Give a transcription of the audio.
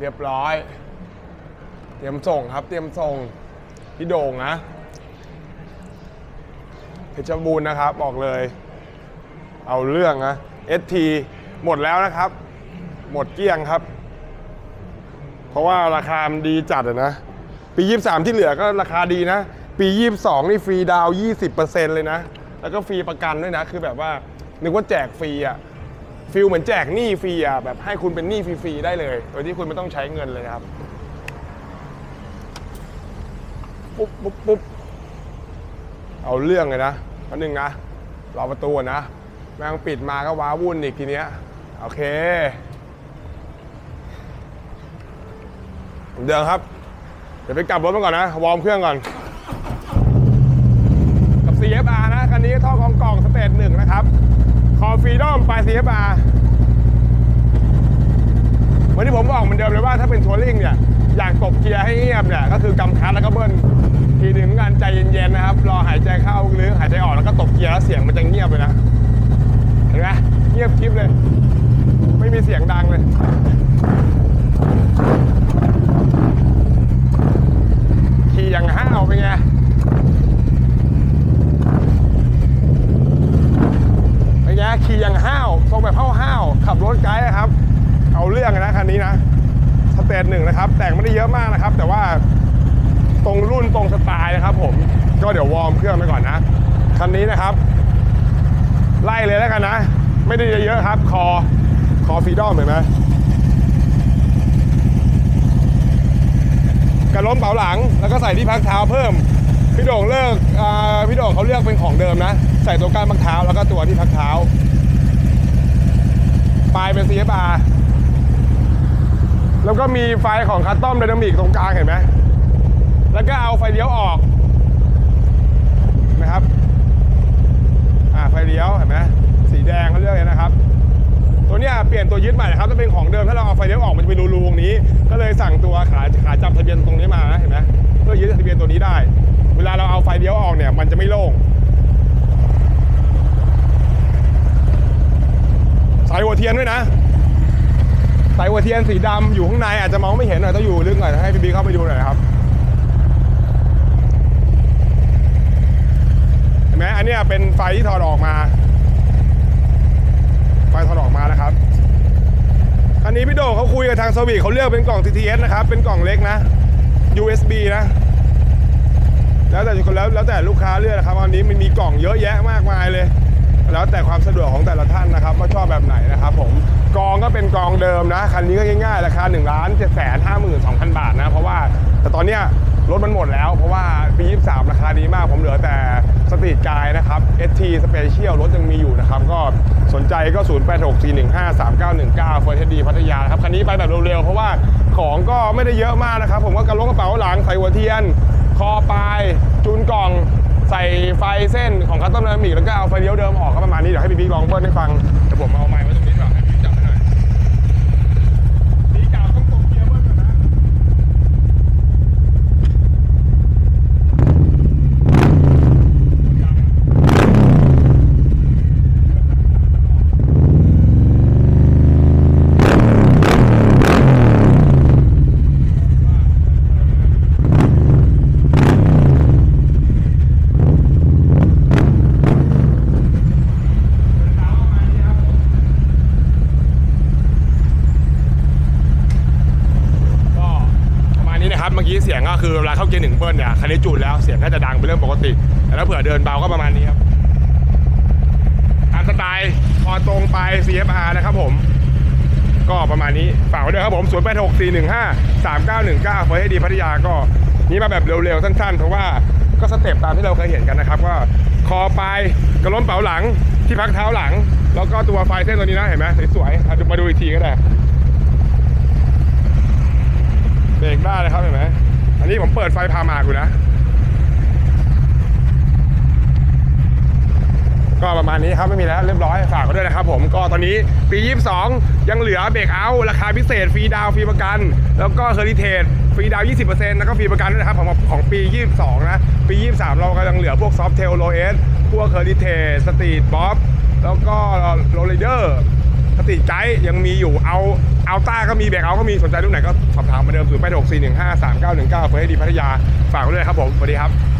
เรียบร้อย เตรียมส่งครับ เตรียมส่งพี่โด่งนะเพชรบูรณ์นะครับ บอกเลย เอาเรื่องนะ ST หมดแล้วนะครับ หมดเกลี้ยงครับ เพราะว่าราคามันดีจัดอะนะ ปี 23 ที่เหลือก็ราคาดีนะ ปี 22 นี่ฟรีดาวน์20%เลยนะ แล้วก็ฟรีประกันด้วยนะ คือแบบว่า นึกว่าแจกฟรีอะ ฟิลเหมือนแจกหนี้ฟรีอะแบบให้คุณเป็นหนี้ฟรีๆได้เลยโดยที่คุณไม่ต้องใช้เงินเลยครับปุ๊บปุ๊บปุ๊บเอาเรื่องเลยนะอันหนึ่งนะรอประตูนะแม่งปิดมาก็ว้าวุ่นอีกทีเนี้ยโอเคเดิมครับ เดี๋ยวไปกลับรถมาก่อนนะ วอร์มเครื่องก่อน กับ CFR นะ คันนี้ท่อกองกล่องสเตจหนึ่งนะครับ อฟรีดอมไป CFR เหมือนที่ผมบอกเหมือนเดิมเลยว่าถ้าเป็นทัวริงเนี่ย อยากตบเกียร์ให้เงียบเนี่ยก็คือกำคัดแล้วก็เบิ้ลทีหนึ่งกันใจเย็นๆนะครับ รอหายใจเข้าลึกหายใจออกแล้วก็ตบเกียร์แล้วเสียงมันจะเงียบเลยนะ เห็นไหมเงียบคลิปเลย ไม่มีเสียงดังเลย ขี่อย่างห้าวเป็นไง เป็นไงขี่อย่างห้าวทรงแบบห้าวห้าวๆขับรถไกด์นะครับ เอาเรื่องนะคันนี้นะสเตจหนึ่งนะครับ แต่งไม่ได้เยอะมากนะครับ แต่ว่าตรงรุ่นตรงสไตล์นะครับ ผมก็เดี๋ยววอร์มเครื่องไปก่อนนะคันนี้นะครับ ไล่เลยแล้วกันนะ ไม่ได้เยอะครับ คอคอฟีดอมเห็นไหมกระล้มเป๋าหลังแล้วก็ใส่ที่พักเท้าเพิ่ม พี่โด่งเลิกอพี่โด่งเขาเลือกเป็นของเดิมนะ ใส่ตัวก้านพักเท้าแล้วก็ตัวที่พักเท้าปลายเป็น CFR แล้วก็มีไฟของคัสตอมไดนามิกตรงกลางเห็นไหม แล้วก็เอาไฟเลี้ยวออกนะครับ อ่าไฟเลี้ยวเห็นไหมสีแดงเขาเรียกเลยนะครับ ตัวเนี้ยเปลี่ยนตัวยึดใหม่นะครับถ้าเป็นของเดิมถ้าเราเอาไฟเลี้ยวออกมันจะเป็นรูๆตรงนี้ ก็เลยสั่งตัวขาขาจับทะเบียนตรงนี้มานะเห็นไหมเพื่อยึดทะเบียนตัวนี้ได้ เวลาเราเอาไฟเลี้ยวออกเนี่ยมันจะไม่โล่งสายหัวเทียนด้วยนะ สายหัวเทียนสีดำอยู่ข้างในอาจจะมองไม่เห็นหน่อยต้องอยู่ลึกหน่อยให้พี่บีเข้าไปดูหน่อยครับเห็นไหมอันนี้เป็นไฟที่ถอดออกมา ไฟถอดออกมานะครับอันนี้พี่โดเขาคุยกับทางสวีทเขาเลือกเป็นกล่อง TTS นะครับ เป็นกล่องเล็กนะ USB นะ แล้วแต่คนแล้วแล้วแต่ลูกค้าเลือกนะครับอันนี้มันมีกล่องเยอะแยะมากมายเลย แล้วแต่ความสะดวกของแต่ละท่านนะครับผมกองก็เป็นกองเดิมนะ คันนี้ก็ง่ายๆ ราคา1นึ่งล้านเจ็ดแสนห้าหมื่นสองพันบาทนะเพราะว่าแต่ตอนเนี้ยรถมันหมดแล้ว เพราะว่าปี23ราคาดีมาก ผมเหลือแต่สตรีทกายนะครับ ST Special รถยังมีอยู่นะครับ ก็สนใจก็ 0 8 6 4 1 5 3 9 1 9เฟอร์เทดีพัทยาครับ คันนี้ไปแบบเร็วๆ เพราะว่าของก็ไม่ได้เยอะมากนะครับ ผมก็กระโหลกกระเป๋าหลัง ใส่หัวเทียน คอปลาย จูนกล่อง ใส่ไฟเส้นของคัสตอมเนมิกแล้วก็เอาไฟเลี้ยวเดิมออกก็ประมาณนี้ เดี๋ยวให้พี่บิ๊กลองเบิ้ลให้ฟังเดี๋ยวผมเอาไม้ไว้ตรงนี้ก่อนให้พี่จับให้หน่อยสีเก่าต้องตกเกียร์เบิ้ลก่อนนะ ก็ประมาณ นะครับเมื่อกี้เสียงก็คือเวลาเข้าเกียร์หนึ่งเบิ้ลเนี่ยคันนี้จูนแล้วเสียงก็จะดังเป็นเรื่องปกติ แต่ถ้าเผื่อเดินเบาก็ประมาณนี้ครับตามสไตล์พอตรงไป CFR นะครับผม ก็ประมาณนี้ฝากไว้ด้วยครับผม0 8 6 4 1 5 3 9 1 9เฟอร์ให้ดีพัทยาก็นี่มาแบบเร็วๆ สั้นๆ เพราะว่าก็สเต็ปตามที่เราเคยเห็นกันนะครับก็คอปลายกระล้มเป๋าหลังที่พักเท้าหลัง แล้วก็ตัวไฟเส้นตัวนี้นะเห็นไหมสวยๆมาดูอีกทีก็ได้ เบรกได้เลยครับเห็นไหมอันนี้ผมเปิดไฟพามากูนะ ก็ประมาณนี้ครับไม่มีแล้วเรียบร้อยฝากไว้ด้วยนะครับผมก็ตอนนี้ปี 22 ยังเหลือเบรกเอาราคาพิเศษฟรีดาวฟรีประกัน แล้วก็เฮอริเทจฟรีดาวน์20%แล้วก็ฟรีประกันด้วยนะครับของของปี 22 นะ ปี 23 เราก็ยังเหลือพวกซอฟเทลโลเอสพวกเฮอริเทจสตรีทบ๊อบแล้วก็โรลเลเดอร์สตรีทไกด์ยังมีอยู่เอา อัลต้าก็มีแบกเอาก็มีสนใจรุ่นไหนก็สอบถามมาเดิม0 8 6 4 1 5 3 9 1 9เฟอร์ให้ดีพัทยาฝากไว้ด้วยครับผมสวัสดีครับ